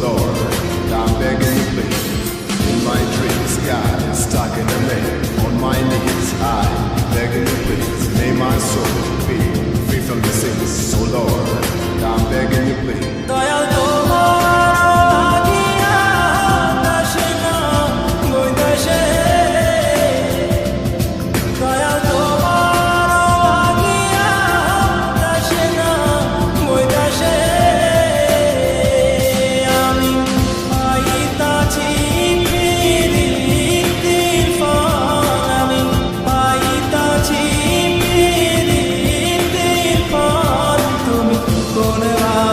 Lord, I'm begging you, please. In my dreams, God is stuck in a lane. On my knees, I begging you, please. May my soul be free from the sins. So Lord, I'm begging you, please. Soleil.